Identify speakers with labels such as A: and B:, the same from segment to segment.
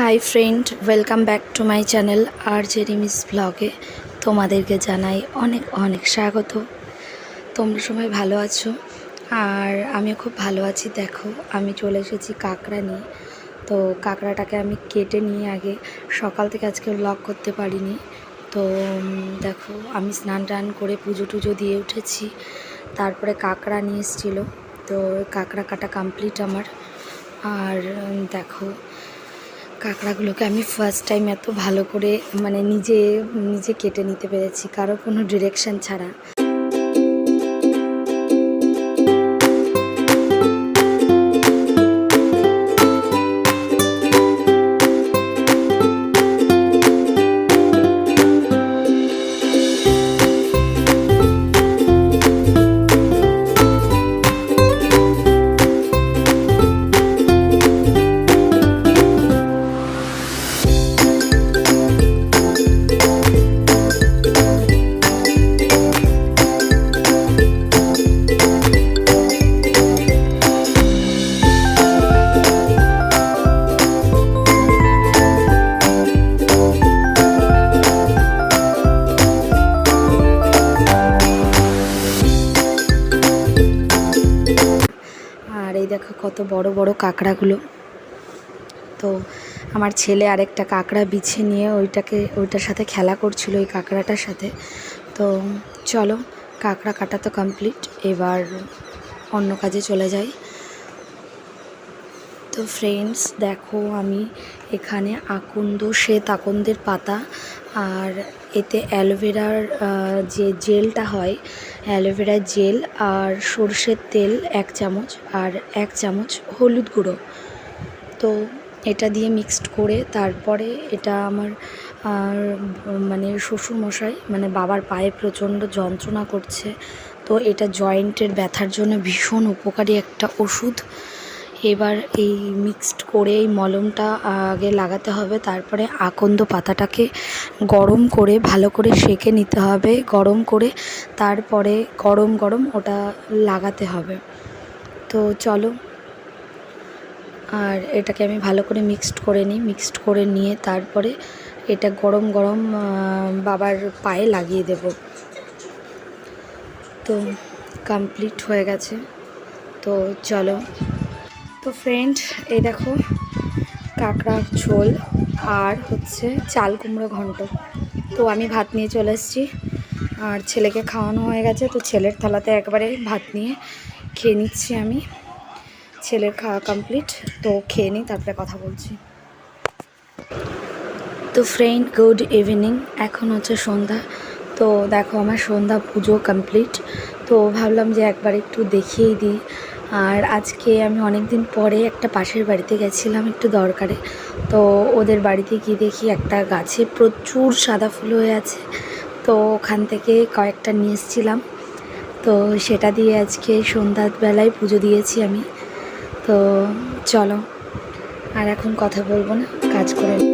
A: Hi friend welcome back to my channel R J Rimi's ব্লগে তোমাদেরকে জানাই অনেক অনেক স্বাগত। তোমরা সবাই ভালো আছো? আর আমিও খুব ভালো আছি, দেখো, আমি চলে এসেছি কাঁকড়া নিয়ে। তো কাঁকড়াটাকে আমি কেটে নিয়ে আগে সকাল থেকে আজকে ব্লগ করতে পারিনি। তো দেখো, আমি স্নান টান করে পুজো টুজো দিয়ে উঠেছি। তারপরে কাঁকড়া নিয়ে এসেছিল। তো কাঁকড়া কাটা কমপ্লিট আমার। আর দেখো কাঁকড়াগুলোকে আমি ফার্স্ট টাইম এত ভালো করে মানে নিজে নিজে কেটে নিতে পেরেছি। কারও কোনো ডিরেকশন ছাড়া। কত বড় বড় কাঁকড়াগুলো। তো আমার ছেলে আরেকটা কাঁকড়া বিছে নিয়ে ওইটাকে, ওইটার সাথে খেলা করছিল, ওই কাঁকড়াটার সাথে। তো চলো, কাঁকড়া কাটা তো কমপ্লিট এবার অন্য কাজে চলে যাই। তো ফ্রেন্ডস দেখো আমি এখানে আকন্দ, শ্বেত আকন্দের পাতা, আর এতে অ্যালোভেরার যে জেলটা হয় অ্যালোভেরার জেল আর সর্ষের তেল এক চামচ আর এক চামচ হলুদ গুঁড়ো। তো এটা দিয়ে মিক্সড করে তারপরে এটা আমার মানে শ্বশুরমশাই মানে বাবার পায়ে প্রচণ্ড যন্ত্রণা করছে। তো এটা জয়েন্টের ব্যথার জন্য ভীষণ উপকারী একটা ওষুধ। এবার এই মিক্সড করে এই মলমটা আগে লাগাতে হবে। তারপরে আকন্দ পাতাটাকে গরম করে, ভালো করে সেঁকে নিতে হবে। গরম করে তারপরে গরম গরম ওটা লাগাতে হবে। তো চলো, আর এটাকে আমি ভালো করে মিক্সড করে নিই। মিক্সড করে নিয়ে তারপরে এটা গরম গরম বাবার পায়ে লাগিয়ে দেব। তো কমপ্লিট হয়ে গেছে। তো চলো তো ফ্রেন্ড এই দেখো, কাঁকড়ার ঝোল আর হচ্ছে চাল কুমড়ো ঘন্ট। তো আমি ভাত নিয়ে চলে এসেছি। আর ছেলেকে খাওয়ানো হয়ে গেছে, তো ছেলের থালাতে একবারে ভাত নিয়ে খেয়ে নিচ্ছি আমি। ছেলের খাওয়া কমপ্লিট তো খেয়ে নিই, তারপরে কথা বলছি। তো ফ্রেন্ড গুড ইভিনিং এখন হচ্ছে সন্ধ্যা। তো দেখো, আমার সন্ধ্যা পুজো কমপ্লিট তো ভাবলাম যে একবার একটু দেখিয়েই দিই। আর আজকে আমি অনেক দিন পরে একটা পাশের বাড়িতে গেছিলাম একটু দরকারে। তো ওদের বাড়িতে গিয়ে দেখি একটা গাছে প্রচুর সাদা ফুল হয়ে আছে। তো ওখান থেকে কয়েকটা নিয়ে এসেছিলাম। তো সেটা দিয়ে আজকে সন্ধ্যাবেলায় পুজো দিয়েছি আমি। তো চলো, আর এখন কথা বলব না, কাজ করে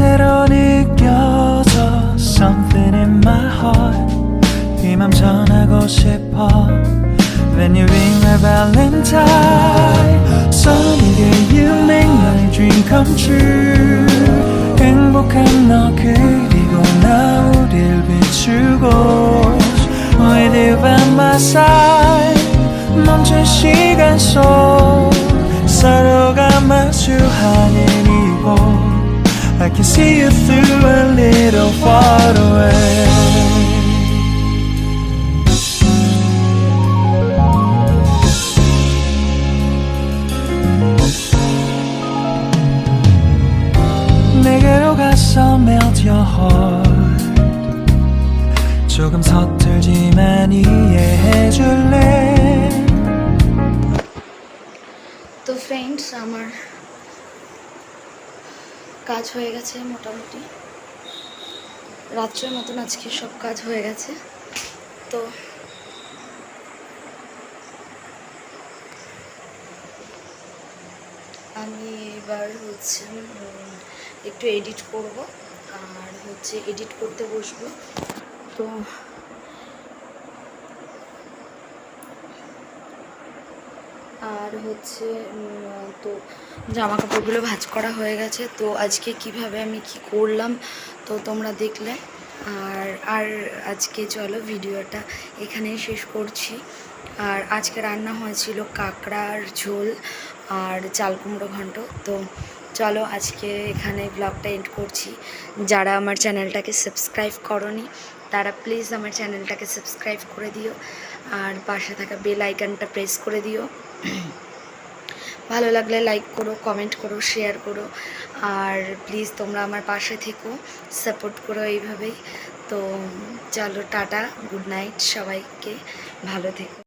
B: 새로 느껴져 Something in my heart 이맘 전하고 싶어 When you ring my valentine Sunny day you make my dream come true 행복한 너 그리고 나 우릴 비추고 With you by my side 멈춘 시간 속 하는 이곳 I can see you through a little far away 내게로 가서 melt your heart 조금 서툴지만 이해해줄래
A: তো friends আমার কাজ হয়ে গেছে মোটামুটি। রাত্রের মতন আজকে সব কাজ হয়ে গেছে। তো আমি এবার হচ্ছে একটু এডিট করব। আর হচ্ছে এডিট করতে বসবো। তো আর হচ্ছে তো জামা কাপড়গুলো ভাঁজ করা হয়ে গেছে। তো আজকে কীভাবে আমি কি করলাম, তো তোমরা দেখলে। আর আর আজকে চলো ভিডিওটা এখানেই শেষ করছি। আর আজকে রান্না হয়েছিল কাঁকড়ার ঝোল আর চাল কুমড়ো ঘন্ট। তো চলো আজকে এখানে ব্লগটা এন্ড করছি। যারা আমার চ্যানেলটাকে সাবস্ক্রাইব করনি, তারা প্লিজ আমার চ্যানেলটাকে সাবস্ক্রাইব করে দিও। আর পাশে থাকা বেল আইকনটা প্রেস করে দিও। ভালো লাগলে লাইক করো কমেন্ট করো শেয়ার করো, আর প্লিজ তোমরা আমার পাশে থেকো সাপোর্ট করো এইভাবেই। তো চলো, টাটা গুড নাইট সবাইকে, ভালো থেকো।